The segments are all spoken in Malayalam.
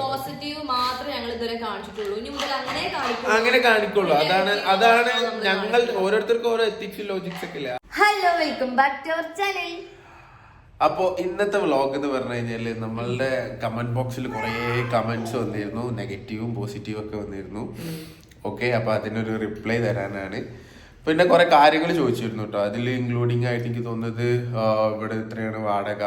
പോസിറ്റീവ് മാത്രമേ ഞങ്ങൾ ഇതുവരെ കാണിച്ചിട്ടുള്ളൂ. ഇനി മുതൽ അങ്ങനെ കാണിക്കുള്ളൂ. അങ്ങനെ കാണിക്കുള്ളൂ. അതാണ് അതാണ് ഞങ്ങൾ ഓരോരുത്തർക്കും ഓരോ എത്തിക്സ് ലോജിക്സ് ഒക്കെ ഇല്ല? Hello welcome back to our channel അപ്പോ ഇന്നത്തെ വ്ളോഗ് എന്ന് പറഞ്ഞു കഴിഞ്ഞാൽ നമ്മളുടെ കമന്റ് ബോക്സിൽ കുറേ കമന്റ്സ് വന്നിരുന്നു. നെഗറ്റീവും പോസിറ്റീവും ഒക്കെ വന്നിരുന്നു. ഓക്കെ അപ്പൊ അതിനൊരു റിപ്ലൈ തരാനാണ്. പിന്നെ കുറെ കാര്യങ്ങൾ ചോദിച്ചിരുന്നു കേട്ടോ അതിൽ ഇൻക്ലൂഡിങ് ആയിട്ട് എനിക്ക് തോന്നുന്നത് ഇവിടെ ഇത്രയാണ് വാടക.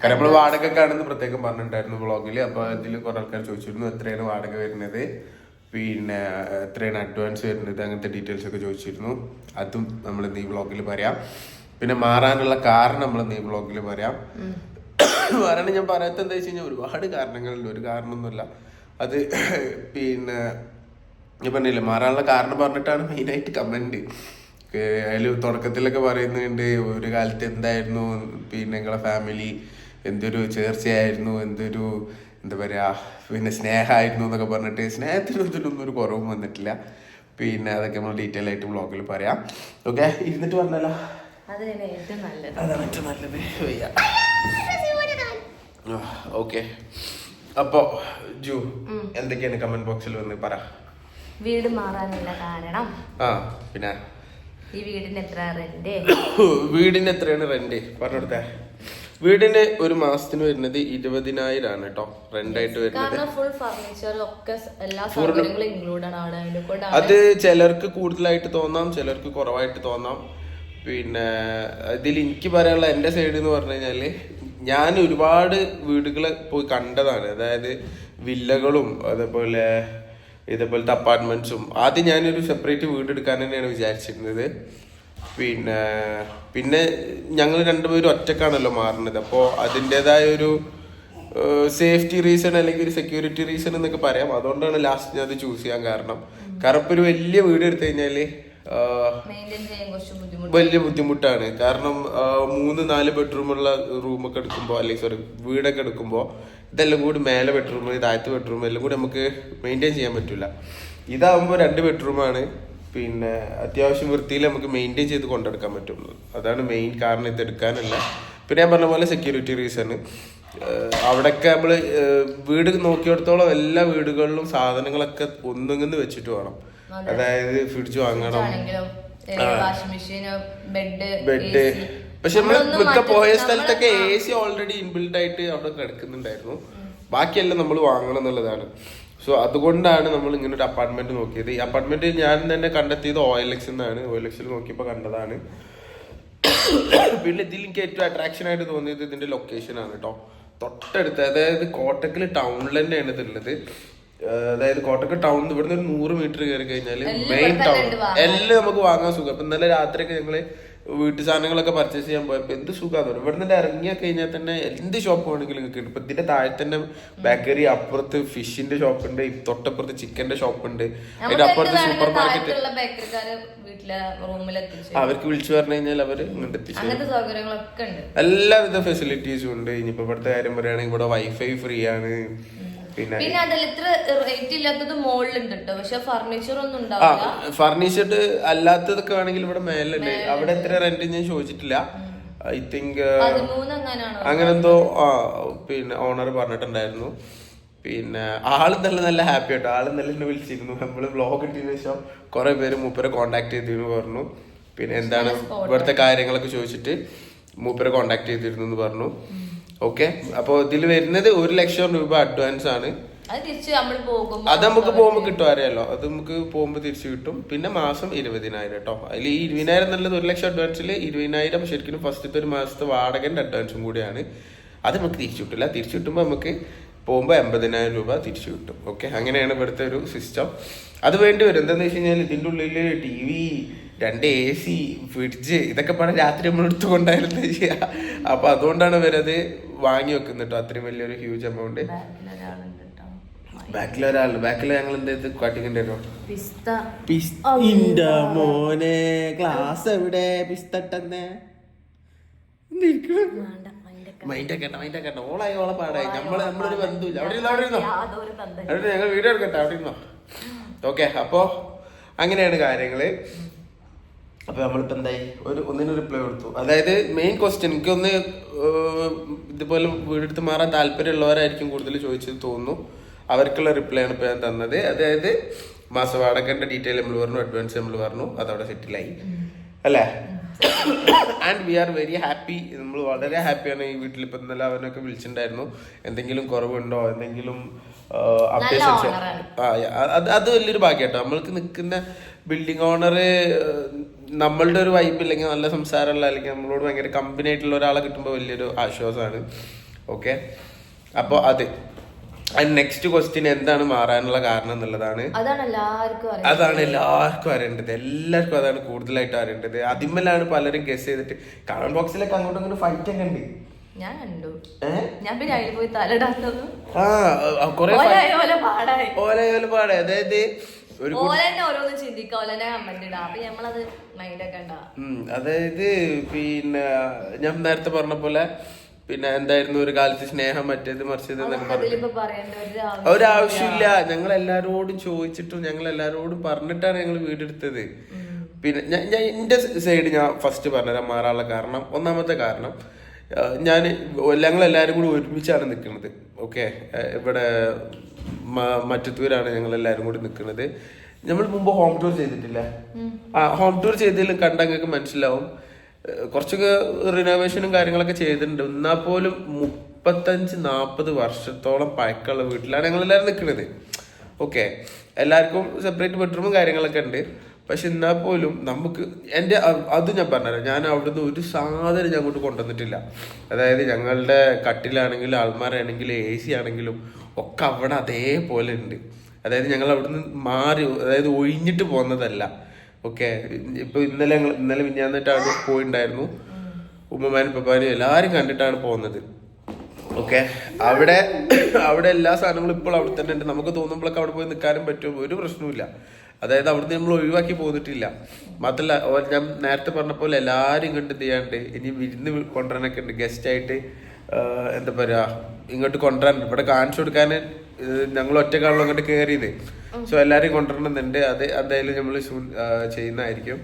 കാരണം നമ്മൾ വാടകക്കാണെന്ന് പ്രത്യേകം പറഞ്ഞിട്ടുണ്ടായിരുന്നു ബ്ലോഗിൽ അപ്പൊ അതിൽ കുറെ ആൾക്കാർ ചോദിച്ചിരുന്നു എത്രയാണ് വാടക വരുന്നത്? പിന്നെ എത്രയാണ് അഡ്വാൻസ് വരുന്നത്? അങ്ങനത്തെ ഡീറ്റെയിൽസ് ഒക്കെ ചോദിച്ചിരുന്നു. അതും നമ്മൾ ഈ ബ്ലോഗിൽ പറയാം. പിന്നെ മാറാനുള്ള കാരണം നമ്മൾ ഈ ബ്ലോഗിൽ പറയാം. കാരണം ഞാൻ പറയാത്ത എന്താ വെച്ച് കഴിഞ്ഞാൽ ഒരുപാട് കാരണങ്ങളുണ്ട്. ഒരു കാരണമൊന്നുമില്ല. അത് പിന്നെ ഞാൻ പറഞ്ഞില്ലേ മാറാനുള്ള കാരണം പറഞ്ഞിട്ടാണ് മെയിനായിട്ട് കമന്റ് അതിൽ തുടക്കത്തിലൊക്കെ പറയുന്നുണ്ട് ഒരു കാലത്ത് എന്തായിരുന്നു പിന്നെ നിങ്ങളെ ഫാമിലി എന്തൊരു ചേർച്ചയായിരുന്നു എന്തൊരു എന്താ പറയാ പിന്നെ സ്നേഹമായിരുന്നു എന്നൊക്കെ പറഞ്ഞിട്ട് സ്നേഹത്തിനും ഇതിനൊന്നും ഒരു കുറവും വന്നിട്ടില്ല. പിന്നെ അതൊക്കെ നമ്മൾ ഡീറ്റെയിൽ ആയിട്ട് ബ്ലോഗിൽ പറയാം. ഓക്കെ ഇരുന്നിട്ട് പറഞ്ഞല്ലോ. അതാണ് ഏറ്റവും നല്ലത്. വയ്യ. ഓക്കെ അപ്പോ ജു എന്തൊക്കെയാണ് കമന്റ് ബോക്സിൽ വന്ന് പറ. വീട് മാറാനുള്ള കാരണം. ആ പിന്നെ? ഈ വീടിന് എത്ര റെന്റ് വീടിന് എത്രയാണ് റെന്റ് പറഞ്ഞെടുത്തേ വീടിന് ഒരു മാസത്തിന് വരുന്നത് ഇരുപതിനായിരം ആണ് കേട്ടോ റെന്റായിട്ട് വരുന്നത്. അത് ചിലർക്ക് കൂടുതലായിട്ട് തോന്നാം ചിലർക്ക് കുറവായിട്ട് തോന്നാം. പിന്നെ ഇതിൽ എനിക്ക് പറയാനുള്ള എന്റെ സൈഡ് എന്ന് പറഞ്ഞു കഴിഞ്ഞാൽ ഞാൻ ഒരുപാട് വീടുകൾ പോയി കണ്ടതാണ്. അതായത് വില്ലകളും അതേപോലെ ഇതേപോലത്തെ അപ്പാർട്ട്മെന്റ്സും ആദ്യം ഞാനൊരു സെപ്പറേറ്റ് വീട് എടുക്കാൻ തന്നെയാണ് വിചാരിച്ചിരുന്നത്. പിന്നെ പിന്നെ ഞങ്ങൾ രണ്ടുപേരും ഒറ്റക്കാണല്ലോ മാറുന്നത് അപ്പോൾ അതിന്റെതായ ഒരു സേഫ്റ്റി റീസൺ അല്ലെങ്കിൽ ഒരു സെക്യൂരിറ്റി റീസൺ എന്നൊക്കെ പറയാം. അതുകൊണ്ടാണ് ലാസ്റ്റ് ഞാൻ അത് ചൂസ് ചെയ്യാൻ കാരണം. കാരണം ഇപ്പൊ ഒരു വലിയ വീട് എടുത്തു കഴിഞ്ഞാൽ വലിയ ബുദ്ധിമുട്ടാണ്. കാരണം മൂന്ന് നാല് ബെഡ്റൂമുള്ള റൂമൊക്കെ എടുക്കുമ്പോൾ അല്ലെങ്കിൽ സോറി വീടൊക്കെ എടുക്കുമ്പോൾ ഇതെല്ലാം കൂടി മേലെ ബെഡ്റൂം താഴത്തെ ബെഡ്റൂം എല്ലാം കൂടി നമുക്ക് മെയിന്റെയിൻ ചെയ്യാൻ പറ്റില്ല ഇതാകുമ്പോൾ രണ്ട് ബെഡ്റൂമാണ്. പിന്നെ അത്യാവശ്യം വൃത്തിയിൽ നമുക്ക് മെയിന്റെയിൻ ചെയ്ത് കൊണ്ടെടുക്കാൻ പറ്റുള്ളൂ. അതാണ് മെയിൻ കാരണം ഇത് എടുക്കാനല്ല. പിന്നെ ഞാൻ പറഞ്ഞ പോലെ സെക്യൂരിറ്റി റീസൺ അവിടെയൊക്കെ നമ്മൾ വീട് നോക്കിയെടുത്തോളം എല്ലാ വീടുകളിലും സാധനങ്ങളൊക്കെ ഒന്നുങ്ങന്ന് വെച്ചിട്ട് വേണം. അതായത് ഫ്രിഡ്ജ് വാങ്ങണം. ബെഡ് പക്ഷെ നമ്മൾ മിക്ക പോയ സ്ഥലത്തൊക്കെ എ സി ഓൾറെഡി ഇൻബിൽഡ് ആയിട്ട് അവിടെ കിടക്കുന്നുണ്ടായിരുന്നു. ബാക്കിയെല്ലാം നമ്മൾ വാങ്ങണം എന്നുള്ളതാണ്. സോ അതുകൊണ്ടാണ് നമ്മൾ ഇങ്ങനെ ഒരു അപ്പാർട്ട്മെന്റ് നോക്കിയത്. ഈ അപ്പാർട്ട്മെന്റ് ഞാൻ തന്നെ കണ്ടെത്തിയത് ഒ എൽ എക്സ് എന്നാണ്. ഒ എൽ എക്സിൽ നോക്കിയപ്പോൾ കണ്ടതാണ്. പിന്നെ ഇതിൽ എനിക്ക് ഏറ്റവും അട്രാക്ഷൻ ആയിട്ട് തോന്നിയത് ഇതിന്റെ ലൊക്കേഷൻ ആണ് കേട്ടോ തൊട്ടടുത്ത് അതായത് കോട്ടക്കൽ ടൗണിൽ തന്നെയാണ് ഇതുള്ളത് അതായത് കോട്ടക്കൽ ടൗൺ ഇവിടുന്ന് ഒരു നൂറ് മീറ്റർ കയറി കഴിഞ്ഞാൽ മെയിൻ ടൗൺ എല്ലാം നമുക്ക് വാങ്ങാൻ സുഖം. ഇപ്പൊ ഇന്നലെ രാത്രിയൊക്കെ ഞങ്ങൾ വീട്ടു സാധനങ്ങളൊക്കെ പർച്ചേസ് ചെയ്യാൻ പോയപ്പോ എന്ത് സുഖമാണ് ഇവിടെ നിന്ന് ഇറങ്ങിയ കഴിഞ്ഞാൽ തന്നെ എന്ത് ഷോപ്പ് വേണമെങ്കിലും കിട്ടും. ഇപ്പൊ ഇതിന്റെ താഴെ തന്നെ ബേക്കറി അപ്പുറത്ത് ഫിഷിന്റെ ഷോപ്പ് ഉണ്ട്. തൊട്ടപ്പുറത്ത് ചിക്കന്റെ ഷോപ്പ് ഉണ്ട്. അതിന്റെ അപ്പുറത്ത് സൂപ്പർ മാർക്കറ്റ് അവർക്ക് വിളിച്ചു പറഞ്ഞു കഴിഞ്ഞാൽ അവർ ഇങ്ങോട്ട് എത്തിച്ചു എല്ലാവിധ ഫെസിലിറ്റീസും ഉണ്ട്. ഇനിയിപ്പോ ഇവിടുത്തെ കാര്യം പറയുകയാണെങ്കിൽ ഇവിടെ വൈഫൈ ഫ്രീ ആണ്. പിന്നെ പിന്നെ അതിൽ ഇത്ര റേറ്റ് ഇല്ലാത്തത് മുകളിലുണ്ട് കേട്ടോ പക്ഷെ ഫർണിച്ചർ ഒന്നും ഉണ്ടാവില്ല. ഫർണിച്ചർഡ് അല്ലാത്തതൊക്കെ ആണെങ്കിൽ ഇവിടെ മേലല്ലേ അവിടെ എത്ര റെന്റ് ഞാൻ ചോദിച്ചിട്ടില്ല. ഐ തിങ്ക് അങ്ങനെ എന്തോ ആ പിന്നെ ഓണർ പറഞ്ഞിട്ടുണ്ടായിരുന്നു. പിന്നെ ആൾ നല്ല നല്ല ഹാപ്പി ആട്ടോ. ആൾ നല്ല എന്നെ വിളിച്ചിരുന്നു. നമ്മൾ വ്ലോഗ് ഇട്ടതിന് ശേഷം കുറെ പേര് മൂപ്പരെ കോണ്ടാക്ട് ചെയ്തിരുന്നു പറഞ്ഞു. പിന്നെ എന്താണ് ഇവിടുത്തെ കാര്യങ്ങളൊക്കെ ചോദിച്ചിട്ട് മൂപ്പരെ കോണ്ടാക്ട് ചെയ്തിരുന്നു എന്ന് പറഞ്ഞു. ഓക്കെ അപ്പോൾ ഇതിൽ വരുന്നത് ഒരു ലക്ഷം രൂപ അഡ്വാൻസ് ആണ്. അത് നമുക്ക് പോകുമ്പോ പോകുമ്പോൾ കിട്ടും അറിയാലോ? അത് നമുക്ക് പോകുമ്പോൾ തിരിച്ചു കിട്ടും. പിന്നെ മാസം ഇരുപതിനായിരം കേട്ടോ അതിൽ ഈ ഇരുപതിനായിരം എന്നുള്ളത് ഒരു ലക്ഷം അഡ്വാൻസിൽ ഇരുപതിനായിരം ശരിക്കും ഫസ്റ്റത്തെ ഒരു മാസത്തെ വാടകന്റെ അഡ്വാൻസും കൂടിയാണ്. അത് നമുക്ക് തിരിച്ചു കിട്ടില്ല. തിരിച്ചു കിട്ടുമ്പോൾ നമുക്ക് പോകുമ്പോൾ എൺപതിനായിരം രൂപ തിരിച്ചു കിട്ടും. ഓക്കെ അങ്ങനെയാണ് ഇവിടുത്തെ ഒരു സിസ്റ്റം അത് വേണ്ടി വരും. എന്താന്ന് വെച്ച് കഴിഞ്ഞാൽ ഇതിന്റെ ഉള്ളിൽ ടി വി രണ്ട് എ സി ഫ്രിഡ്ജ് ഇതൊക്കെ പണം രാത്രി നമ്മൾ എടുത്തുകൊണ്ടായിരുന്നു ചെയ്യുക അപ്പൊ അതുകൊണ്ടാണ് ഇവരത് വാങ്ങി വെക്കുന്നു കേട്ടോ അത്രയും വലിയൊരു ഹ്യൂജ് എമൗണ്ട് ബാക്കിൽ ഒരാൾ ബാക്കിൽ ഞങ്ങൾ എന്ത് കാട്ടിക്കണ്ടായിരുന്നു പിസ്ത. മോനെ. ക്ലാസ് എവിടെ? പിസ്തട്ടെന്നെ വേണ്ട അതിന്റെ മൈൻഡൊക്കെ മൈൻഡൊക്കെ ഓളായി ഓളെ പാടായി. നമ്മൾ നമ്മളൊരു ബന്ധുല്ല. അവിടെ ഇരുന്നോ അവിടെ ഇരുന്നോ? അവിടെ ഞങ്ങൾ വീഡിയോ എടുക്കട്ടെ അവിടെ ഇരുന്നോ? ഓക്കെ അപ്പോ അങ്ങനെയാണ് കാര്യങ്ങൾ. അപ്പൊ നമ്മളിപ്പോ എന്തായി? ഒരു ഒന്നിന് റിപ്ലൈ കൊടുത്തു. അതായത് മെയിൻ ക്വസ്റ്റ്യൻ എനിക്കൊന്ന് ഒന്ന് ഇതുപോലെ വീടെടുത്ത് മാറാൻ താല്പര്യമുള്ളവരായിരിക്കും കൂടുതൽ ചോദിച്ചത് തോന്നുന്നു. അവർക്കുള്ള റിപ്ലൈ ആണ് ഇപ്പൊ ഞാൻ തന്നത്. അതായത് മാസവാടകന്റെ ഡീറ്റെയിൽ നമ്മൾ പറഞ്ഞു അഡ്വാൻസ് നമ്മൾ പറഞ്ഞു. അതവിടെ സെറ്റിലായി. അല്ലേ? And we are very happy നമ്മൾ വളരെ ഹാപ്പിയാണ് ഈ വീട്ടിൽ. ഇപ്പൊ ഇന്നലെ അവനൊക്കെ വിളിച്ചിട്ടുണ്ടായിരുന്നു. എന്തെങ്കിലും കുറവുണ്ടോ? എന്തെങ്കിലും അപ്ഡേഷൻസ് ആ അത് അത് വലിയൊരു ഭാഗ്യട്ടോ. നമ്മൾക്ക് നിൽക്കുന്ന ബിൽഡിംഗ് ഓണർ നമ്മളുടെ ഒരു വൈബ് ഇല്ലെങ്കിൽ നല്ല സംസാരമുള്ള അല്ലെങ്കിൽ നമ്മളോട് ഭയങ്കര കമ്പനി ആയിട്ടുള്ള ഒരാളെ കിട്ടുമ്പോൾ വലിയൊരു ആശ്വാസമാണ്. ഓക്കെ അപ്പോൾ അത്. നെക്സ്റ്റ് ക്വസ്റ്റ്യൻ എന്താണ് മാറാനുള്ള കാരണം എന്നുള്ളതാണ്. അതാണ് എല്ലാവർക്കും അറിയേണ്ടത്. എല്ലാവർക്കും അതാണ് കൂടുതലായിട്ട് അറിയേണ്ടത്. അതിമ്മലാണ് പലരും ഗസ് ചെയ്തിട്ട്. കമന്റ് ബോക്സിലേക്ക് അങ്ങോട്ടും ഇങ്ങോട്ട് ഫൈറ്റ് ഒക്കെ ഉണ്ട്. ഞാൻ കണ്ടു. ഞാൻ പിന്നെ അതിൽ പോയി തലടാത്തത് ആ കൊറേ ഓല പാടായി. അതായത് ഓരോന്ന് കമന്റ് ഇടാം അപ്പൊ നമ്മളത് മൈൻഡൊക്കെ അതായത് പിന്നെ ഞാൻ നേരത്തെ പറഞ്ഞ പോലെ പിന്നെ എന്തായിരുന്നു ഒരു കാലത്ത് സ്നേഹം മറ്റേത് മറിച്ചത് ഒരാവശ്യമില്ല ഞങ്ങൾ എല്ലാരോടും ചോദിച്ചിട്ടും ഞങ്ങൾ എല്ലാരോടും പറഞ്ഞിട്ടാണ് ഞങ്ങൾ വീടെടുത്തത് പിന്നെ ഞാൻ എന്റെ എന്റെ സൈഡ് ഞാൻ ഫസ്റ്റ് പറഞ്ഞുതരാം മാറാനുള്ള കാരണം. ഒന്നാമത്തെ കാരണം ഞാൻ ഞങ്ങൾ എല്ലാവരും കൂടി ഒരുമിച്ചാണ് നിൽക്കുന്നത് ഓക്കെ ഇവിടെ മറ്റത്തൂരാണ് ഞങ്ങൾ എല്ലാരും കൂടി നിൽക്കുന്നത്. നമ്മൾ മുമ്പ് ഹോം ടൂർ ചെയ്തിട്ടില്ല? ആ ഹോം ടൂർ ചെയ്തതിൽ കണ്ടങ്ങൾക്ക് മനസ്സിലാവും. കുറച്ചൊക്കെ റിനോവേഷനും കാര്യങ്ങളൊക്കെ ചെയ്തിട്ടുണ്ട്. എന്നാൽ പോലും മുപ്പത്തഞ്ച് നാൽപ്പത് വർഷത്തോളം പഴക്കമുള്ള വീട്ടിലാണ് ഞങ്ങൾ എല്ലാവരും നിൽക്കുന്നത്. ഓക്കെ. എല്ലാവർക്കും സെപ്പറേറ്റ് ബെഡ്റൂമും കാര്യങ്ങളൊക്കെ ഉണ്ട്. പക്ഷെ എന്നാൽ പോലും നമുക്ക് എന്റെ അത് ഞാൻ പറഞ്ഞുതരാം. ഞാൻ അവിടുന്ന് ഒരു സാധനം ഞാൻ അങ്ങോട്ട് കൊണ്ടുവന്നിട്ടില്ല. അതായത് ഞങ്ങളുടെ കട്ടിലാണെങ്കിലും ആൾമാരാണെങ്കിലും എ സി ആണെങ്കിലും ഒക്കെ അവിടെ അതേപോലെ ഉണ്ട്. അതായത് ഞങ്ങൾ അവിടുന്ന് മാറി അതായത് ഒഴിഞ്ഞിട്ട് പോകുന്നതല്ല ഓക്കെ? ഇപ്പൊ ഇന്നലെ ഞങ്ങൾ ഇന്നലെ മിഞ്ഞാന്നിട്ടാണ് പോയിണ്ടായിരുന്നു. ഉമ്മമാനും പപ്പാനും എല്ലാവരും കണ്ടിട്ടാണ് പോകുന്നത് ഓക്കെ? അവിടെ അവിടെ എല്ലാ സാധനങ്ങളും ഇപ്പോൾ അവിടെ തന്നെ ഉണ്ട്. നമുക്ക് തോന്നുമ്പോഴൊക്കെ അവിടെ പോയി നിൽക്കാനും പറ്റും. ഒരു പ്രശ്നവുമില്ല. അതായത് അവിടുന്ന് നമ്മൾ ഒഴിവാക്കി പോന്നിട്ടില്ല. മാത്രല്ല ഞാൻ നേരത്തെ പറഞ്ഞ പോലെ എല്ലാവരും കണ്ട് ചെയ്യാണ്ട് ഇനി വിരുന്ന് കൊണ്ടുവരാനൊക്കെ ഉണ്ട്. ഗസ്റ്റ് ആയിട്ട് എന്താ പറയാ ഇങ്ങോട്ട് കൊണ്ടുവരാൻ. ഇവിടെ കാണിച്ചു കൊടുക്കാൻ ഞങ്ങൾ ഒറ്റക്കാണല്ലോ അങ്ങോട്ട് കയറിയത്. സോ എല്ലാരും കൊണ്ടുവരണമെന്നുണ്ട്. അത് എന്തായാലും നമ്മൾ ചെയ്യുന്നതായിരിക്കും.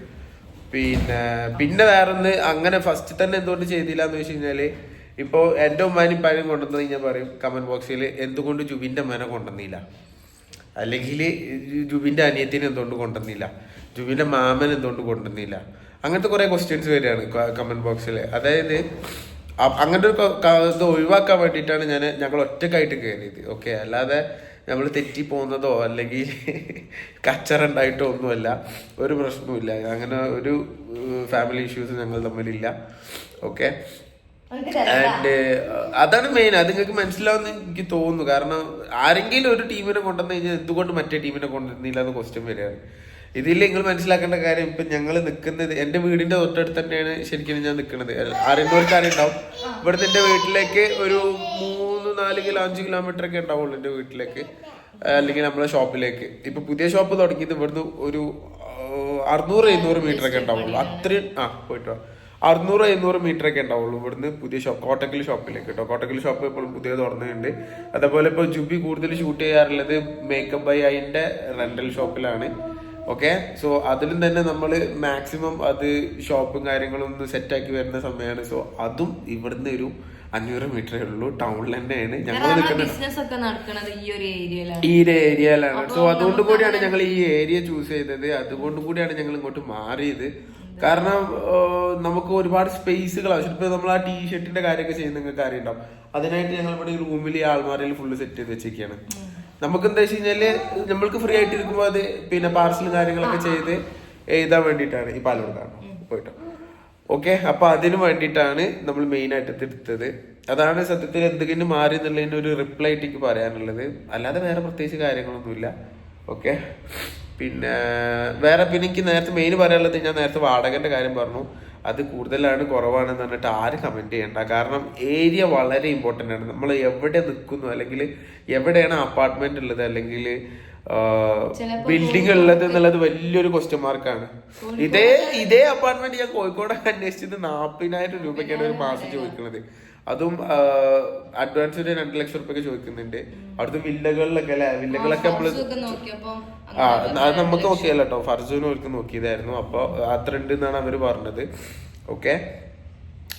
പിന്നെ പിന്നെ വേറൊന്ന് അങ്ങനെ ഫസ്റ്റ് തന്നെ എന്തുകൊണ്ട് ചെയ്തില്ല എന്ന് വെച്ച് കഴിഞ്ഞാൽ ഇപ്പൊ എന്റെ ഉമ്മാനും ഇപ്പാനും കൊണ്ടുവന്നു ഞാൻ പറയും കമന്റ് ബോക്സിൽ എന്തുകൊണ്ട് ജുബിന്റെ മന കൊണ്ടുവന്നില്ല? അല്ലെങ്കിൽ ജുബിന്റെ അനിയത്തിനെ എന്തുകൊണ്ട് കൊണ്ടുവന്നില്ല? ജുബിന്റെ മാമൻ എന്തുകൊണ്ട് കൊണ്ടുവന്നില്ല? അങ്ങനത്തെ കുറെ ക്വസ്റ്റ്യൻസ് വരികയാണ് കമന്റ് ബോക്സിൽ അതായത് അങ്ങനത്തെ ഒരു ഇത് ഒഴിവാക്കാൻ വേണ്ടിയിട്ടാണ് ഞാൻ ഞങ്ങൾ ഒറ്റക്കായിട്ട് കയറിയത്. ഓക്കെ അല്ലാതെ നമ്മൾ തെറ്റി പോകുന്നതോ അല്ലെങ്കിൽ കച്ചറ ഉണ്ടായിട്ടോ ഒന്നുമല്ല. ഒരു പ്രശ്നവുമില്ല അങ്ങനെ ഒരു ഫാമിലി ഇഷ്യൂസ് ഞങ്ങൾ തമ്മിലില്ല. ഓക്കെ ആൻഡ് അതാണ് മെയിൻ അത് നിങ്ങൾക്ക് മനസ്സിലാവുന്ന എനിക്ക് തോന്നുന്നു. കാരണം ആരെങ്കിലും ഒരു ടീമിനെ കൊണ്ടുവന്നു കഴിഞ്ഞാൽ എന്തുകൊണ്ട് മറ്റേ ടീമിനെ കൊണ്ടുവരുന്നില്ല എന്ന് ക്വസ്റ്റ്യൻ വരികയാണ്. ഇതിൽ നിങ്ങൾ മനസ്സിലാക്കേണ്ട കാര്യം ഇപ്പൊ ഞങ്ങൾ നിൽക്കുന്നത് എന്റെ വീടിന്റെ തൊട്ടടുത്ത് തന്നെയാണ് ശരിക്കും ഞാൻ നിൽക്കുന്നത് അറിയുന്നവർക്കാരുണ്ടാവും ഇവിടുത്തെ എന്റെ വീട്ടിലേക്ക് ഒരു മൂന്ന് നാല് കിലോ അഞ്ച് കിലോമീറ്റർ ഒക്കെ ഉണ്ടാവുള്ളൂ എന്റെ വീട്ടിലേക്ക്. അല്ലെങ്കിൽ നമ്മളെ ഷോപ്പിലേക്ക്. ഇപ്പൊ പുതിയ ഷോപ്പ് തുടങ്ങിയത് ഇവിടുന്ന് ഒരു അറുന്നൂറ് എഴുന്നൂറ് മീറ്റർ ഒക്കെ ഉണ്ടാവുള്ളൂ. അത്രയും ആ പോയിട്ടോ. അറുന്നൂറ് എഴുന്നൂറ് മീറ്റർ ഒക്കെ ഉണ്ടാവുള്ളൂ ഇവിടുന്ന് പുതിയ ഷോപ്പ് കോട്ടക്കൽ ഷോപ്പിലേക്ക് കേട്ടോ. കോട്ടക്കൽ ഷോപ്പ് ഇപ്പോൾ പുതിയ തുറന്നിട്ടുണ്ട് അതേപോലെ ഇപ്പോൾ ജുബി കൂടുതൽ ഷൂട്ട് ചെയ്യാറുള്ളത് മേക്കപ്പ് ബൈ അതിന്റെ റെന്റൽ ഷോപ്പിലാണ് ഓക്കെ സോ അതിലും തന്നെ നമ്മൾ മാക്സിമം അത് ഷോപ്പും കാര്യങ്ങളും ഒന്ന് സെറ്റാക്കി വരുന്ന സമയമാണ് സോ അതും ഇവിടുന്ന് ഒരു അഞ്ഞൂറ് മീറ്ററേ ഉള്ളൂ. ടൗണിൽ തന്നെയാണ്. ഞങ്ങൾ നിൽക്കുന്നത് ഈ ഒരു ഏരിയയിലാണ് സോ അതുകൊണ്ട് കൂടിയാണ് ഞങ്ങൾ ഈ ഏരിയ ചൂസ് ചെയ്തത്. അതുകൊണ്ട് കൂടിയാണ് ഞങ്ങൾ ഇങ്ങോട്ട് മാറിയത്. കാരണം നമുക്ക് ഒരുപാട് സ്പേസുകൾ ആവശ്യം ഇപ്പൊ നമ്മൾ ആ ടീ ഷർട്ടിന്റെ കാര്യമൊക്കെ ചെയ്യുന്ന നിങ്ങൾക്ക് അറിയണ്ടാവും അതിനായിട്ട് ഞങ്ങൾ ഇവിടെ റൂമിൽ ആൾമാരിൽ ഫുള്ള് സെറ്റ് ചെയ്ത് വെച്ചേക്കാണ്. നമുക്ക് എന്താ വെച്ച് കഴിഞ്ഞാൽ നമ്മൾക്ക് ഫ്രീ ആയിട്ട് ഇരിക്കുമ്പോൾ അത് പിന്നെ പാർസലും കാര്യങ്ങളൊക്കെ ചെയ്ത് എഴുതാൻ വേണ്ടിയിട്ടാണ് ഈ പാലോടുക്കാണ് പോയിട്ട്. ഓക്കെ അപ്പൊ അതിനു വേണ്ടിയിട്ടാണ് നമ്മൾ മെയിൻ ആയിട്ട് തിരുത്തത് അതാണ് സത്യത്തിൽ എന്തെങ്കിലും മാറി എന്നുള്ളതിന് ഒരു റിപ്ലൈ ആയിട്ട് എനിക്ക് പറയാനുള്ളത്. അല്ലാതെ വേറെ പ്രത്യേകിച്ച് കാര്യങ്ങളൊന്നുമില്ല. ഓക്കെ പിന്നെ വേറെ പിന്നെ എനിക്ക് നേരത്തെ മെയിൻ പറയാനുള്ളത് ഞാൻ നേരത്തെ വാടകന്റെ കാര്യം പറഞ്ഞു. അത് കൂടുതലാണ് കുറവാണെന്ന് പറഞ്ഞിട്ട് ആര് കമന്റ് ചെയ്യണ്ട. കാരണം ഏരിയ വളരെ ഇമ്പോർട്ടന്റ് ആണ്. നമ്മൾ എവിടെ നിൽക്കുന്നു? അല്ലെങ്കിൽ എവിടെയാണ് അപ്പാർട്ട്മെന്റ് ഉള്ളത്? അല്ലെങ്കിൽ ബിൽഡിംഗ് ഉള്ളത് എന്നുള്ളത് വലിയൊരു ക്വസ്റ്റ്യൻ മാർക്കാണ് ഇതേ ഇതേ അപ്പാർട്ട്മെന്റ് ഞാൻ കോഴിക്കോട് അന്വേഷിച്ചത് നാൽപ്പതിനായിരം രൂപയ്ക്കാണ് ഒരു മാസം ചോദിക്കുന്നത്. അതും അഡ്വാൻസ് ഒരു രണ്ട് ലക്ഷം റുപ്യൊക്കെ ചോദിക്കുന്നുണ്ട്. അവിടുത്തെ വില്ലകളിലൊക്കെ അല്ലെ? വില്ലകളൊക്കെ നമ്മൾ ആ അത് നമുക്ക് നോക്കിയല്ലോ കേട്ടോ ഫർജുനും അവർക്ക് നോക്കിയതായിരുന്നു. അപ്പൊ അത്ര ഉണ്ട് എന്നാണ് അവർ പറഞ്ഞത്. ഓക്കെ?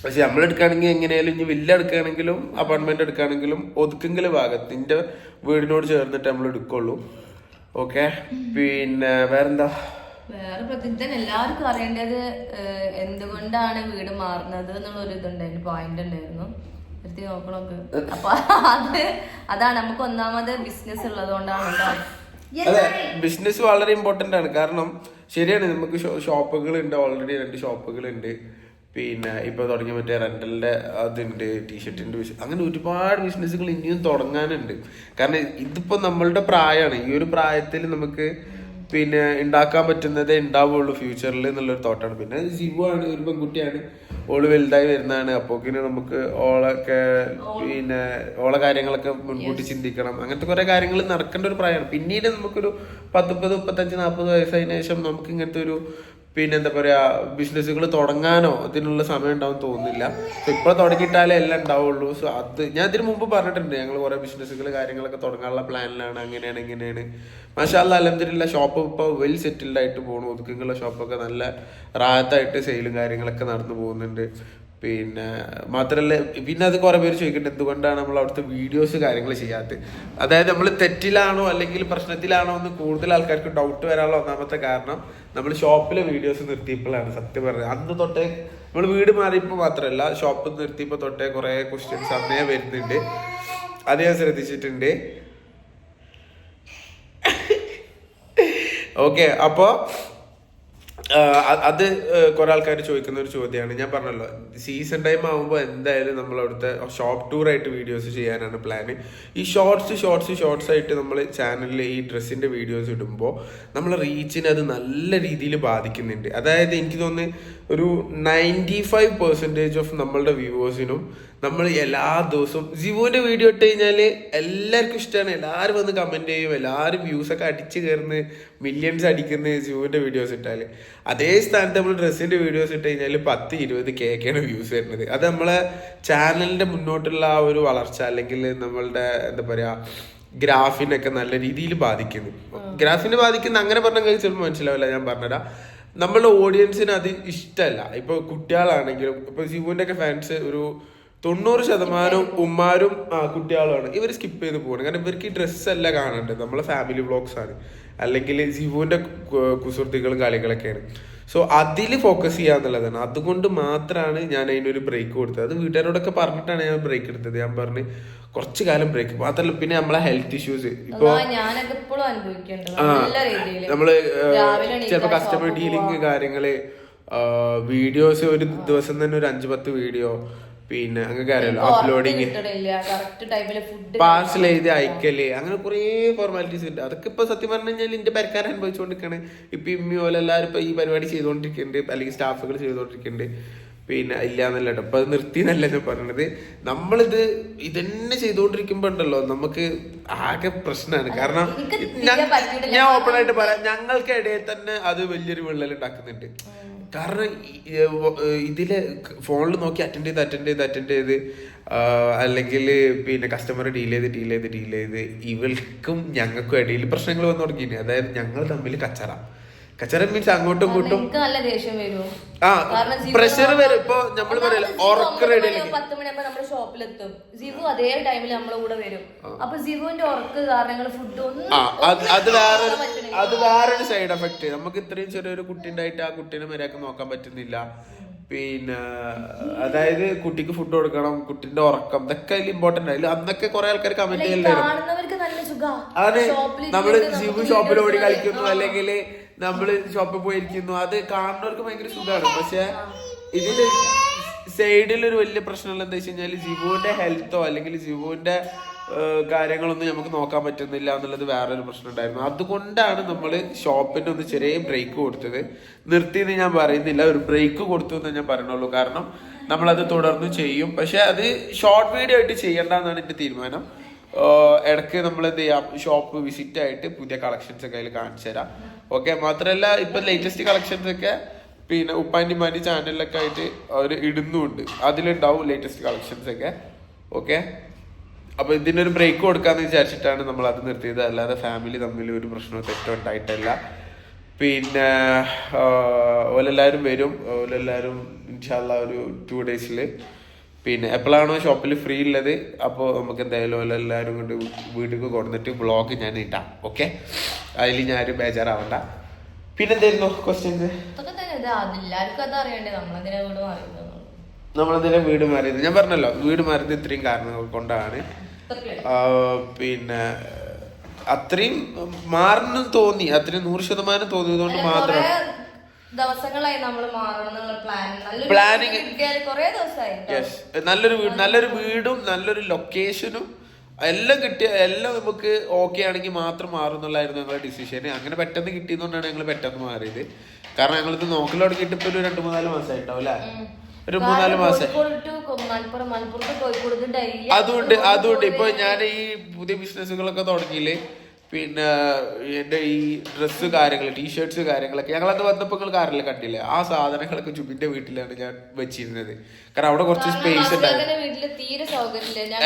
പക്ഷെ നമ്മൾ എടുക്കുകയാണെങ്കിൽ എങ്ങനെയാലും ഇനി വില്ല എടുക്കുകയാണെങ്കിലും അപ്പാർട്ട്മെന്റ് എടുക്കുകയാണെങ്കിലും ഒതുക്കെങ്കിലും ഭാഗത്തിന്റെ വീടിനോട് ചേർന്നിട്ട് നമ്മൾ എടുക്കുള്ളൂ. ഓക്കെ? പിന്നെ വേറെന്താ? വേറെ പ്രത്യേകിച്ച് എല്ലാവർക്കും അറിയേണ്ടത് എന്തുകൊണ്ടാണ് വീട് മാറുന്നത് എന്നുള്ള ഒരു ഇതുണ്ടായിരുന്നു പോയിന്റ് ഉണ്ടായിരുന്നു. എടുത്ത് നോക്കണൊക്കെ. അപ്പൊ അത് അതാണ് നമുക്ക് ഒന്നാമത് ബിസിനസ് ഉള്ളത് കൊണ്ടാണ് അതെ ബിസിനസ് വളരെ ഇമ്പോർട്ടന്റ് ആണ്. കാരണം ശരിയാണ് നമുക്ക് ഷോപ്പുകൾ ഉണ്ട് ഓൾറെഡി രണ്ട് ഷോപ്പുകൾ ഉണ്ട് പിന്നെ ഇപ്പൊ തുടങ്ങിയ മറ്റേ റെന്റലിന്റെ അതുണ്ട് ടീഷർട്ടിന്റെ ബിസിനസ് അങ്ങനെ ഒരുപാട് ബിസിനസ്സുകൾ ഇനിയും തുടങ്ങാനുണ്ട്. കാരണം ഇതിപ്പോ നമ്മളുടെ പ്രായമാണ് ഈ ഒരു പ്രായത്തിൽ നമുക്ക് പിന്നെ ഉണ്ടാക്കാൻ പറ്റുന്നതേ ഉണ്ടാവുള്ളൂ ഫ്യൂച്ചറിൽ എന്നുള്ളൊരു തോട്ടാണ്. പിന്നെ ജീവാണ് ആണ് ഒരു പെൺകുട്ടിയാണ്. ഓൾ വലുതായി വരുന്നതാണ്. പിന്നെ നമുക്ക് ഓളൊക്കെ പിന്നെ ഓളെ കാര്യങ്ങളൊക്കെ മുൻകൂട്ടി ചിന്തിക്കണം. അങ്ങനത്തെ കുറെ കാര്യങ്ങൾ നടക്കേണ്ട ഒരു പ്രായമാണ് പിന്നീട് നമുക്കൊരു പത്തൊമ്പത് മുപ്പത്തഞ്ച് നാൽപ്പത് വയസ്സായതിനു ശേഷം നമുക്ക് ഇങ്ങനത്തെ ഒരു പിന്നെ എന്താ പറയാ ബിസിനസ്സുകൾ തുടങ്ങാനോ അതിനുള്ള സമയം ഉണ്ടാവും തോന്നുന്നില്ല. സോ ഇപ്പോൾ തുടങ്ങിയിട്ടാലേ എല്ലാം ഉണ്ടാവുള്ളൂ. സോ അത് ഞാൻ ഇതിനു മുമ്പ് പറഞ്ഞിട്ടുണ്ട് ഞങ്ങൾ കുറെ ബിസിനസ്സുകൾ കാര്യങ്ങളൊക്കെ തുടങ്ങാനുള്ള പ്ലാനിലാണ്. അങ്ങനെയാണ് ഇങ്ങനെയാണ്. മാഷാല്ല അലഹദില്ല ഷോപ്പ് ഇപ്പോൾ വെൽ സെറ്റിൽഡ് ആയിട്ട് പോകണു ഒതുക്കുള്ള ഷോപ്പൊക്കെ നല്ല റാത്തായിട്ട് സെയിലും കാര്യങ്ങളൊക്കെ നടന്നു പോകുന്നുണ്ട്. പിന്നെ മാത്രല്ല പിന്നെ അത് കുറെ പേര് ചോദിക്കുന്നുണ്ട് എന്തുകൊണ്ടാണ് നമ്മൾ അവിടുത്തെ വീഡിയോസ് കാര്യങ്ങൾ ചെയ്യാത്തത്? അതായത് നമ്മൾ തെറ്റിലാണോ അല്ലെങ്കിൽ പ്രശ്നത്തിലാണോ എന്ന് കൂടുതൽ ആൾക്കാർക്ക് ഡൗട്ട് വരാനുള്ള ഒന്നാമത്തെ കാരണം നമ്മൾ ഷോപ്പിലെ വീഡിയോസ് നിർത്തിയപ്പോഴാണ് സത്യം പറഞ്ഞത്. അന്ന് തൊട്ടേ നമ്മൾ വീട് മാറിയപ്പോൾ മാത്രമല്ല ഷോപ്പിൽ നിർത്തിയപ്പോൾ തൊട്ടേ കുറെ ക്വസ്റ്റ്യൻസ് അന്നേ വരുന്നുണ്ട്. അത് ഞാൻ ശ്രദ്ധിച്ചിട്ടുണ്ട്. ഓക്കെ അപ്പോൾ അത് കുറെ ആൾക്കാർ ചോദിക്കുന്ന ഒരു ചോദ്യമാണ് ഞാൻ പറഞ്ഞല്ലോ സീസൺ ടൈം ആകുമ്പോൾ എന്തായാലും നമ്മൾ അവിടുത്തെ ഷോപ്പ് ടൂർ ആയിട്ട് വീഡിയോസ് ചെയ്യാനാണ് പ്ലാൻ ഈ ഷോർട്സ് ഷോർട്സ് ഷോർട്സ് ആയിട്ട് നമ്മൾ ചാനലിൽ ഈ ഡ്രസ്സിന്റെ വീഡിയോസ് ഇടുമ്പോൾ നമ്മളെ റീച്ചിനെ അത് നല്ല രീതിയിൽ ബാധിക്കുന്നുണ്ട്. അതായത് എനിക്ക് തോന്നുന്നു ഒരു നയന്റി ഫൈവ് പെർസെന്റേജ് ഓഫ് നമ്മളുടെ വ്യൂവേഴ്സിനും നമ്മൾ എല്ലാ ദിവസവും ജിവുവിന്റെ വീഡിയോ ഇട്ട് കഴിഞ്ഞാൽ എല്ലാവർക്കും ഇഷ്ടമാണ്. എല്ലാവരും വന്ന് കമന്റ് ചെയ്യും. എല്ലാവരും വ്യൂസ് ഒക്കെ അടിച്ച് കയറുന്ന മില്യൺസ് അടിക്കുന്ന ജിവുവിന്റെ വീഡിയോസ് ഇട്ടാൽ അതേ സ്ഥാനത്ത് നമ്മൾ ഡ്രസ്സിന്റെ വീഡിയോസ് ഇട്ട് കഴിഞ്ഞാൽ പത്ത് ഇരുപത് കേക്കാണ് വ്യൂസ് വരുന്നത്. അത് നമ്മളെ ചാനലിന്റെ മുന്നോട്ടുള്ള ആ ഒരു വളർച്ച അല്ലെങ്കിൽ നമ്മളുടെ എന്താ പറയുക ഗ്രാഫിനൊക്കെ നല്ല രീതിയിൽ ബാധിക്കുന്നു. ഗ്രാഫിനെ ബാധിക്കുന്ന അങ്ങനെ പറഞ്ഞാൽ ചിലപ്പോൾ മനസ്സിലാവില്ല. ഞാൻ പറഞ്ഞുതരാം. നമ്മളുടെ ഓഡിയൻസിന് അത് ഇഷ്ടമല്ല ഇപ്പൊ കുട്ടികളാണെങ്കിലും ഇപ്പൊ ജിവുവിന്റെ ഒക്കെ ഫാൻസ് ഒരു തൊണ്ണൂറ് ശതമാനവും ഉമ്മാരും ആ, കുട്ടികളുമാണ്. ഇവർ സ്കിപ്പ് ചെയ്ത് പോകണം കാരണം ഇവർക്ക് ഈ ഡ്രസ്സ് അല്ല കാണേണ്ടത്. നമ്മളെ ഫാമിലി വ്ളോഗ്സ് ആണ്. അല്ലെങ്കിൽ ജിവുവിന്റെ കു- കുസൃതികളും കളികളൊക്കെയാണ്. സോ അതിൽ ഫോക്കസ് ചെയ്യുക എന്നുള്ളതാണ്. അതുകൊണ്ട് മാത്രമാണ് ഞാൻ അതിനൊരു ബ്രേക്ക് കൊടുത്തത്. അത് വീട്ടുകാരോടൊക്കെ പറഞ്ഞിട്ടാണ് ഞാൻ ബ്രേക്ക് എടുത്തത്. ഞാൻ പറഞ്ഞ് കുറച്ച് കാലം ബ്രേക്ക് മാത്രമല്ല പിന്നെ നമ്മളെ ഹെൽത്ത് ഇഷ്യൂസ് ഇപ്പൊ നമ്മൾ ചിലപ്പോ കസ്റ്റമർ ഡീലിംഗ് കാര്യങ്ങൾ വീഡിയോസ് ഒരു ദിവസം തന്നെ ഒരു അഞ്ചു പത്ത് വീഡിയോ പിന്നെ അങ്ങനെ കാര്യം അപ്ലോഡിങ് പാർസൽ എഴുതി അയക്കൽ അങ്ങനെ കുറേ ഫോർമാലിറ്റീസ് ഉണ്ട്. അതൊക്കെ ഇപ്പൊ സത്യം പറഞ്ഞു കഴിഞ്ഞാൽ എന്റെ പെരക്കാരൻ അനുഭവിച്ചുകൊണ്ടിരിക്കണ് ഇപ്പൊ ഇമ്മി പോലെ എല്ലാവരും ഇപ്പൊ ഈ പരിപാടി ചെയ്തുകൊണ്ടിരിക്കുന്നുണ്ട് അല്ലെങ്കിൽ സ്റ്റാഫുകൾ ചെയ്തുകൊണ്ടിരിക്കുന്നുണ്ട് പിന്നെ ഇല്ല എന്നല്ല കേട്ടോ അപ്പൊ അത് നിർത്തി എന്നല്ല ഞാൻ പറഞ്ഞത്. നമ്മളിത് ഇതന്നെ ചെയ്തുകൊണ്ടിരിക്കുമ്പോ ഉണ്ടല്ലോ നമുക്ക് ആകെ പ്രശ്നമാണ് കാരണം ഞാൻ- ഓപ്പൺ ആയിട്ട് പറയാം ഞങ്ങൾക്കിടയിൽ തന്നെ അത് വലിയൊരു വിള്ളൽ ഉണ്ടാക്കുന്നുണ്ട്. കാരണം ഇതിൽ ഫോണിൽ നോക്കി അറ്റൻഡ് ചെയ്ത് അറ്റൻഡ് ചെയ്ത് അറ്റൻഡ് ചെയ്ത് അല്ലെങ്കിൽ പിന്നെ കസ്റ്റമർ ഡീൽ ചെയ്ത് ഡീൽ ചെയ്ത് ഡീൽ ചെയ്ത് ഇവൾക്കും ഞങ്ങൾക്കും ഇടയിൽ പ്രശ്നങ്ങൾ വന്നു തുടങ്ങിയിട്ടുണ്ട് അതായത് ഞങ്ങൾ തമ്മിൽ കച്ചറ. കച്ചറ മീൻസ് അങ്ങോട്ടും ഇങ്ങോട്ടും എനിക്ക് നല്ല ദേഷ്യം വരും. ആ ജിവു പ്രഷർ വരും. ഇപ്പൊ നമ്മൾ പറയില്ല ഒന്നാമത് ജിവു ഉറക്ക ഒമ്പത് റെഡി മണിയോ പത്ത് മണിയാകുമ്പോ നമ്മുടെ ഷോപ്പിലെത്തും. ജിവു അതേ ടൈമിൽ നമ്മളെ കൂടെ വരും. അപ്പൊ ജിവുവിന്റെ ഉറക്ക് കാരണങ്ങൾ ഫുഡ് ഒന്നും അത് വേറെ അത് വേറൊരു സൈഡ് എഫക്ട് നമുക്ക് ഇത്രയും ചെറിയൊരു കുട്ടി ഉണ്ടായിട്ട് ആ കുട്ടീനെ മര്യാദയ്ക്ക് നോക്കാൻ പറ്റുന്നില്ല. പിന്നെ അതായത് കുട്ടിക്ക് ഫുഡ് കൊടുക്കണം കുട്ടിന്റെ ഉറക്കം ഇതൊക്കെ അതിൽ ഇമ്പോർട്ടന്റ് ആയില്ല അന്നൊക്കെ കുറെ ആൾക്കാർ കമന്റ് ചെയ്യലായിരുന്നു കാണുന്നവർക്ക് നല്ല സുഖാ. അതാണ് നമ്മൾ നമുക്ക് ഷോപ്പിൽ ഓടി കളിക്കുന്നു അല്ലെങ്കിൽ നമ്മൾ ഷോപ്പിൽ പോയിരിക്കുന്നു. അത് കാണുന്നവർക്ക് ഭയങ്കര സുഖമാണ് പക്ഷെ ഇതിൽ സൈഡിൽ ഒരു വലിയ പ്രശ്നമുള്ള എന്താ വെച്ച് കഴിഞ്ഞാൽ ജിബുവിന്റെ ഹെൽത്തോ അല്ലെങ്കിൽ ജിബുവിന്റെ കാര്യങ്ങളൊന്നും നമുക്ക് നോക്കാൻ പറ്റുന്നില്ല എന്നുള്ളത് വേറൊരു പ്രശ്നം ഉണ്ടായിരുന്നു അതുകൊണ്ടാണ് നമ്മൾ ഷോപ്പിന് ഒന്ന് ചെറിയ ബ്രേക്ക് കൊടുത്തത്. നിർത്തി എന്ന് ഞാൻ പറയുന്നില്ല. ഒരു ബ്രേക്ക് കൊടുത്തു എന്ന് ഞാൻ പറയണുള്ളൂ. കാരണം നമ്മളത് തുടർന്ന് ചെയ്യും. പക്ഷെ അത് ഷോർട്ട് വീഡിയോ ആയിട്ട് ചെയ്യേണ്ടെന്നാണ് എന്റെ തീരുമാനം. ഇടയ്ക്ക് നമ്മൾ എന്ത് ചെയ്യാം ഷോപ്പ് വിസിറ്റ് ആയിട്ട് പുതിയ കളക്ഷൻസ് ഒക്കെ അതിൽ കാണിച്ചു തരാം ഓക്കെ മാത്രമല്ല ഇപ്പൊ ലേറ്റസ്റ്റ് കളക്ഷൻസ് ഒക്കെ പിന്നെ ഉപ്പാന്റെ മാന്റെ ചാനലിലൊക്കെ ആയിട്ട് അവർ ഇടുന്നുണ്ട്. അതിലുണ്ടാവും ലേറ്റസ്റ്റ് കളക്ഷൻസ് ഒക്കെ. ഓക്കെ അപ്പൊ ഇതിനൊരു ബ്രേക്ക് കൊടുക്കാന്ന് വിചാരിച്ചിട്ടാണ് നമ്മൾ അത് നിർത്തിയത്. അല്ലാതെ ഫാമിലി തമ്മിൽ ഒരു പ്രശ്നവും തെറ്റോ ഉണ്ടായിട്ടല്ല. പിന്നെ ഓലെല്ലാവരും വരും. ഓലെല്ലാവരും ഇൻഷാല്ല ഒരു ടു ഡേയ്സിൽ പിന്നെ എപ്പോഴാണോ ഷോപ്പിൽ ഫ്രീ ഉള്ളത് അപ്പോൾ നമുക്ക് എന്തായാലും എല്ലാവരും കൊണ്ട് വീട്ടിലേക്ക് കൊടുത്തിട്ട് ബ്ലോഗ് ഞാൻ ഇട്ടാം ഓക്കെ അതിൽ ഞാനും ബേജാറാവണ്ട. പിന്നെന്തായിരുന്നു ക്വസ്റ്റ്യൻസ് നമ്മളെന്തിനാ വീട് മാറിയത്? ഞാൻ പറഞ്ഞല്ലോ വീട് മാറിയത് ഇത്രയും കാരണങ്ങൾ കൊണ്ടാണ്. പിന്നെ അത്രയും മാറണം തോന്നി. അത്രയും നൂറ് ശതമാനം തോന്നിയത് കൊണ്ട് മാത്രം. ദിവസങ്ങളായി നമ്മൾ മാറണം Planning- കുറേ ദിവസമായി യെസ് നല്ലൊരു വീട് നല്ലൊരു വീടും നല്ലൊരു ലൊക്കേഷനും എല്ലാം കിട്ടിയ എല്ലാം നമുക്ക് ഓക്കെ ആണെങ്കിൽ മാത്രം മാറുന്നുള്ളായിരുന്നു ഞങ്ങളുടെ ഡിസിഷൻ അങ്ങനെ പെട്ടെന്ന് കിട്ടിയതുകൊണ്ടാണ് ഞങ്ങൾ പെട്ടെന്ന് മാറിയത്. കാരണം ഞങ്ങളിത് നോക്കൽ തുടങ്ങിയിട്ട് ഇപ്പൊ ഒരു രണ്ട് മൂന്നാൽ മാസമായിട്ടാവും അല്ലേ? ഒരു മൂന്നാൽ മാസം. അതുകൊണ്ട് അതുകൊണ്ട് ഇപ്പൊ ഞാൻ ഈ പുതിയ ബിസിനസ്സുകളൊക്കെ തുടങ്ങിയില്ലേ? പിന്നെ എന്റെ ഈ ഡ്രസ്സ് കാര്യങ്ങൾ ടീഷർട്ട്സ് കാര്യങ്ങളൊക്കെ. ഞങ്ങളത് വന്നപ്പോൾ നിങ്ങൾ കാറിൽ കണ്ടില്ലേ? ആ സാധനങ്ങളൊക്കെ ജുബിന്റെ വീട്ടിലാണ് ഞാൻ വെച്ചിരുന്നത്. കാരണം അവിടെ കുറച്ച് സ്പേസ് ഉണ്ടായിരുന്നു.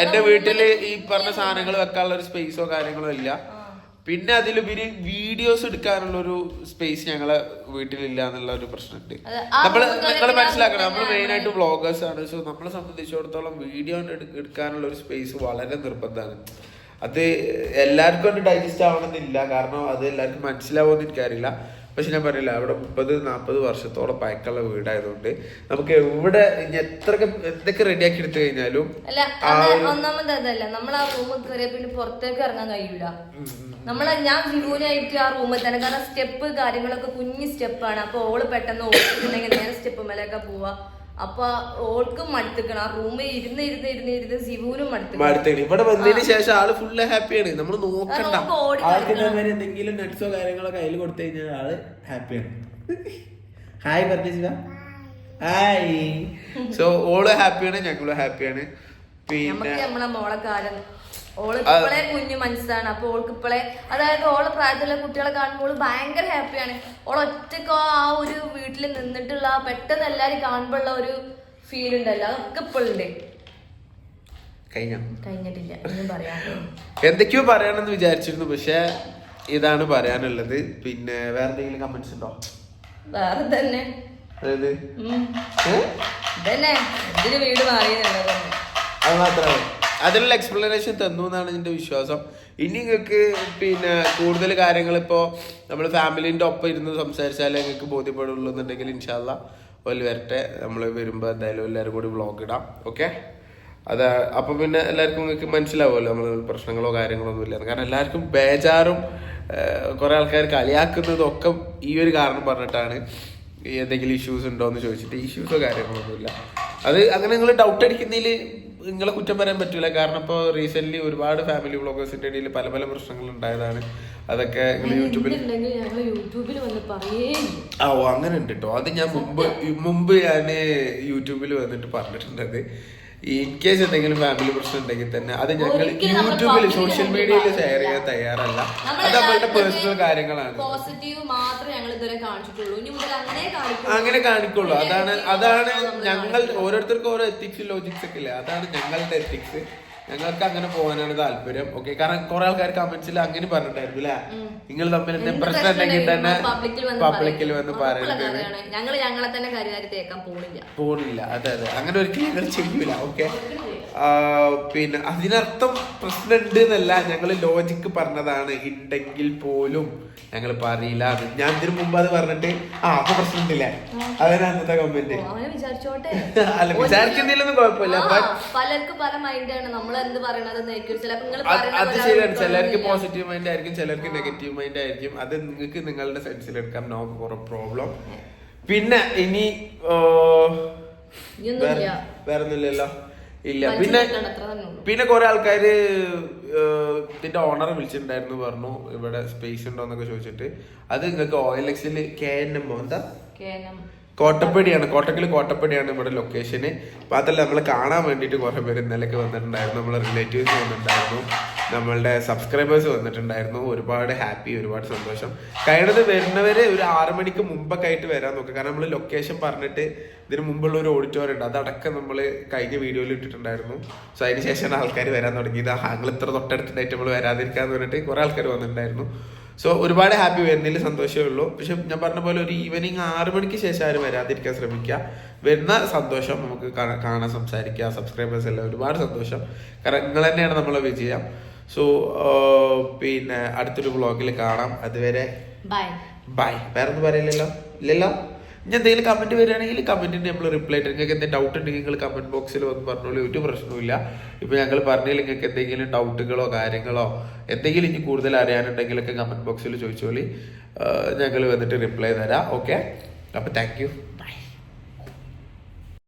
എന്റെ വീട്ടിൽ ഈ പറഞ്ഞ സാധനങ്ങൾ വെക്കാനുള്ള ഒരു സ്പേസോ കാര്യങ്ങളോ ഇല്ല. പിന്നെ അതിലുപരി വീഡിയോസ് എടുക്കാനുള്ള ഒരു സ്പേസ് ഞങ്ങളെ വീട്ടിലില്ല എന്നുള്ള ഒരു പ്രശ്നമുണ്ട്. നമ്മൾ നിങ്ങൾ മനസ്സിലാക്കണം. നമ്മൾ. മെയിൻ ആയിട്ട് വ്ളോഗേഴ്സ് ആണ്. സോ നമ്മളെ സംബന്ധിച്ചിടത്തോളം വീഡിയോ എടുക്കാനുള്ള ഒരു സ്പേസ് വളരെ നിർബന്ധമാണ്. അത് എല്ലാവർക്കും അത് ഡൈജസ്റ്റ് ആവണമെന്നില്ല. കാരണം അത് എല്ലാവർക്കും മനസ്സിലാവുമെന്ന് എനിക്കറിയില്ല. പക്ഷെ ഞാൻ പറയില്ല അവിടെ മുപ്പത് നാൽപ്പത് വർഷത്തോളം പഴക്കമുള്ള വീടായതുകൊണ്ട് നമുക്ക് എവിടെ ഇനി എത്രയൊക്കെ എന്തൊക്കെ റെഡിയാക്കി എടുത്തു കഴിഞ്ഞാലും ഒന്നാമത് അതല്ല. നമ്മൾ ആ റൂമിൽ കയറിയ പിന്നെ പുറത്തേക്ക് ഇറങ്ങാൻ കഴിയൂല. നമ്മളെ ഞാൻ ജിബുനായിട്ട് ആ റൂമിൽ തന്നെ. കാരണം സ്റ്റെപ്പ് കാര്യങ്ങളൊക്കെ കുഞ്ഞു സ്റ്റെപ്പാണ് അപ്പൊ ഓൾ പെട്ടെന്ന് ഓടിച്ചിട്ടുണ്ടെങ്കിൽ നേരെ സ്റ്റെപ്പ് മേലൊക്കെ പോവാ. അപ്പൊ ഓൾക്കും മടുത്തിക്കണം ആ റൂമിൽ ഇരുന്ന് ഇരുന്ന് ഇരുന്ന് ഇരുന്ന് സിബുവിനും മടുത്തിക്കണം ഇവിടെ വന്നതിന് ശേഷം ആൾ ഫുള്ള് ഹാപ്പിയാണ് നമ്മൾ നോക്കണ്ട. ആൾക്ക് ഇതേമാതിരി എന്തെങ്കിലും നട്സോ കാര്യങ്ങളോ കയ്യിൽ കൊടുത്തു കഴിഞ്ഞാൽ ആൾ ഹാപ്പിയാണ് ഹായ് പറഞ്ഞ ഹായ് സോ ഓൾ ഹാപ്പിയാണ് ഞങ്ങളും ഹാപ്പിയാണ് പിന്നെ നമുക്ക് നമ്മളെ മോളെ കാലം ഓൾ ഇപ്പളെ കുഞ്ഞു മനസ്സാണ്. അപ്പൊ ഓൾക്ക് ഇപ്പളെ അതായത് ഓളെ പ്രായത്തിലുള്ള കുട്ടികളെ കാണുമ്പോൾ ഭയങ്കര ഹാപ്പിയാണ്. ഓൾ ഒറ്റക്കോ ആ ഒരു വീട്ടിൽ നിന്നിട്ടുള്ള പെട്ടെന്ന് എല്ലാരും കാണുമ്പോഴുള്ള ഒരു ഫീൽ ഉണ്ടല്ലോ. അതൊക്കെ ഇപ്പോഴുണ്ട് കഴിഞ്ഞ? കഴിഞ്ഞിട്ടില്ല. എന്തൊക്കെയോ പറയാനെന്ന് വിചാരിച്ചിരുന്നു. പക്ഷെ ഇതാണ് പറയാനുള്ളത്. പിന്നെ വേറെ എന്തെങ്കിലും കമന്റ്സ് ഉണ്ടോ? വേറെ തന്നെ. അതായത്? വീട് മാറിയെന്നുള്ളത്. അത് മാത്രമാണ് അതിനുള്ള എക്സ്പ്ലനേഷൻ തന്നു എന്നാണ് എന്റെ വിശ്വാസം. ഇനി നിങ്ങൾക്ക് പിന്നെ കൂടുതൽ കാര്യങ്ങൾ ഇപ്പോൾ നമ്മൾ ഫാമിലീന്റെ ഒപ്പം ഇരുന്ന് സംസാരിച്ചാലേ നിങ്ങൾക്ക് ബോധ്യപ്പെടുള്ളൂ എന്നുണ്ടെങ്കിൽ ഇൻഷാല്ല ഓൽ വരട്ടെ. നമ്മൾ വരുമ്പോൾ എന്തായാലും എല്ലാവരും കൂടി വ്ളോഗ് ഇടാം. ഓക്കെ അത് അപ്പം പിന്നെ എല്ലാവർക്കും നിങ്ങൾക്ക് മനസ്സിലാവുമല്ലോ നമ്മൾ പ്രശ്നങ്ങളോ കാര്യങ്ങളോ ഒന്നും ഇല്ലായിരുന്നു കാരണം എല്ലാവർക്കും ബേജാറും കുറേ ആൾക്കാർ കളിയാക്കുന്നതൊക്കെ ഈ ഒരു കാരണം പറഞ്ഞിട്ടാണ് എന്തെങ്കിലും ഇഷ്യൂസ് ഉണ്ടോ എന്ന് ചോദിച്ചിട്ട് ഇഷ്യൂസോ കാര്യങ്ങളൊന്നുമില്ല അത് അങ്ങനെ നിങ്ങൾ ഡൗട്ട് അടിക്കുന്നതിൽ നിങ്ങളെ കുറ്റം പറയാൻ പറ്റൂല. കാരണം ഇപ്പോൾ റീസെന്റ് ഒരുപാട് ഫാമിലി വ്ളോഗേഴ്സിന്റെ ഇടയിൽ പല പല പ്രശ്നങ്ങൾ ഉണ്ടായതാണ്. അതൊക്കെ യൂട്യൂബിൽ ആ ഓ അങ്ങനെ ഉണ്ട് കേട്ടോ അത് ഞാൻ മുമ്പ് മുമ്പ് ഞാൻ യൂട്യൂബിൽ വന്നിട്ട് പറഞ്ഞിട്ടുണ്ട് ഇൻ കേസ് എന്തെങ്കിലും ഫാമിലി പ്രശ്നം ഉണ്ടെങ്കിൽ തന്നെ അത് ഞങ്ങൾ യൂട്യൂബിൽ സോഷ്യൽ മീഡിയയിൽ ഷെയർ ചെയ്യാൻ തയ്യാറല്ല. അത് നമ്മളുടെ പേഴ്സണൽ കാര്യങ്ങളാണ്. പോസിറ്റീവ് മാത്രമേ ഞങ്ങൾ ഇതുവരെ കാണിച്ചിട്ടുള്ളൂ. ഇനി മുതൽ അങ്ങനെ കാണിക്കുള്ളൂ. അങ്ങനെ കാണിക്കുള്ളൂ. അതാണ് അതാണ് ഞങ്ങൾ ഓരോരുത്തർക്കും ഓരോ എത്തിക്സ് ലോജിക്സ് ഒക്കെ ഇല്ലേ? അതാണ് ഞങ്ങളുടെ എത്തിക്സ് ഞങ്ങൾക്ക് അങ്ങനെ പോകാനാണ് താല്പര്യം ഓക്കെ കാരണം കുറെ ആൾക്കാർ കമന്റ്സിൽ അങ്ങനെ പറഞ്ഞിട്ടായിരുന്നു അല്ലെ നിങ്ങൾ തമ്മിൽ എന്തെങ്കിലും പ്രശ്നം ഉണ്ടെങ്കിൽ തന്നെ പബ്ലിക്കിൽ വന്ന് പറയുന്നത് ഞങ്ങൾ ഞങ്ങളെ തന്നെ കരിവാരി തേക്കാൻ പോണില്ല പോണില്ല അതെ അതെ അങ്ങനെ ഒരിക്കലും ഞങ്ങൾ ചെയ്യൂല ഓക്കെ പിന്നെ അതിനർത്ഥം പ്രശ്നമുണ്ട് എന്നല്ല ഞങ്ങൾ ലോജിക്ക് പറഞ്ഞതാണ്. ഉണ്ടെങ്കിൽ പോലും ഞങ്ങൾ പറയില്ല. അത് ഞാൻ ഇതിനു മുമ്പ് അത് പറഞ്ഞിട്ട് ആ അപ്പൊ പ്രശ്നമുണ്ടില്ലേ? അതാണ് അന്നത്തെ കമന്റ് അല്ല വിചാരിക്കുന്നതിലൊന്നും കുഴപ്പമില്ല പലർക്കും പല മൈൻഡാണ് നമ്മൾ എന്ത് അത് ശരിയാണ്. ചിലർക്ക് പോസിറ്റീവ് മൈൻഡ് ആയിരിക്കും ചിലർക്ക് നെഗറ്റീവ് മൈൻഡ് ആയിരിക്കും. അത് നിങ്ങൾക്ക് നിങ്ങളുടെ സെൻസിൽ എടുക്കാം. നോ പ്രോബ്ലം പിന്നെ ഇനി വേറൊന്നുമില്ലല്ലോ വേറെ ഒന്നുമില്ലല്ലോ ഇല്ല. പിന്നെ പിന്നെ കുറെ ആൾക്കാര് ഇതിന്റെ ഓണർ വിളിച്ചിട്ടുണ്ടായിരുന്നു പറഞ്ഞു ഇവിടെ സ്പേസ് ഉണ്ടോ എന്നൊക്കെ ചോദിച്ചിട്ട്. അത് നിങ്ങൾക്ക് ഓയിൽ എൽ എക്സിൽ കെ എൻ എം എന്താ. കോട്ടപ്പടിയാണ്. കോട്ടക്കൽ കോട്ടപ്പടിയാണ് ഇവിടെ ലൊക്കേഷന് മാത്രമല്ല നമ്മൾ കാണാൻ വേണ്ടിയിട്ട് കുറേ പേര് ഇന്നലെയൊക്കെ വന്നിട്ടുണ്ടായിരുന്നു. നമ്മളെ റിലേറ്റീവ്സ് വന്നിട്ടുണ്ടായിരുന്നു. നമ്മളുടെ സബ്സ്ക്രൈബേഴ്സ് വന്നിട്ടുണ്ടായിരുന്നു. ഒരുപാട് ഹാപ്പി ഒരുപാട് സന്തോഷം. കഴിഞ്ഞത് വരുന്നവരെ ഒരു ആറ് മണിക്ക് മുമ്പൊക്കെ ആയിട്ട് വരാൻ നോക്കുക കാരണം നമ്മൾ ലൊക്കേഷൻ പറഞ്ഞിട്ട് ഇതിന് മുമ്പുള്ള ഒരു ഓഡിറ്റോറിയം ഉണ്ട്. അതടക്കം നമ്മൾ കഴിഞ്ഞ വീഡിയോയിൽ ഇട്ടിട്ടുണ്ടായിരുന്നു. സോ അതിന് ശേഷമാണ് ആൾക്കാർ വരാൻ തുടങ്ങിയത്. ആ ഞങ്ങൾ ഇത്ര തൊട്ടടുത്തുണ്ടായിട്ട് നമ്മൾ വരാതിരിക്കാന്ന് പറഞ്ഞിട്ട് കുറേ ആൾക്കാർ വന്നിട്ടുണ്ടായിരുന്നു. സോ ഒരുപാട് ഹാപ്പി വരുന്നതിൽ സന്തോഷമേ ഉള്ളൂ. പക്ഷെ ഞാൻ പറഞ്ഞ പോലെ ഒരു ഈവനിങ് ആറ് മണിക്ക് ശേഷം ആരും വരാതിരിക്കാൻ ശ്രമിക്കുക. വരുന്ന സന്തോഷം നമുക്ക് കാണാ- കാണാൻ സംസാരിക്കുക. സബ്സ്ക്രൈബേഴ്സ് എല്ലാം ഒരുപാട് സന്തോഷം. കാരണം നിങ്ങൾ തന്നെയാണ് നമ്മളെ വിജയം. സോ പിന്നെ അടുത്തൊരു വ്ളോഗിൽ കാണാം. അതുവരെ ബൈ ബൈ വേറെ ഒന്നും പറയില്ലല്ലോ. ഇല്ലല്ലോ? ഇനി എന്തെങ്കിലും കമന്റ് വരികയാണെങ്കിൽ കമന്റിന് നമ്മൾ റിപ്ലൈ നിങ്ങൾക്ക് എന്തെങ്കിലും ഡൗട്ട് ഉണ്ടെങ്കിൽ നിങ്ങൾ കമന്റ് ബോക്സിൽ വന്ന് പറഞ്ഞോളൂ. ഒരു പ്രശ്നമില്ല ഇപ്പൊ ഞങ്ങൾ പറഞ്ഞതിൽ നിങ്ങൾക്ക് എന്തെങ്കിലും ഡൗട്ടുകളോ കാര്യങ്ങളോ എന്തെങ്കിലും ഇനി കൂടുതൽ അറിയാനുണ്ടെങ്കിലൊക്കെ കമന്റ് ബോക്സിൽ ചോദിച്ചോളി. ഞങ്ങൾ വന്നിട്ട് റിപ്ലൈ തരാം. ഓക്കെ അപ്പോൾ താങ്ക്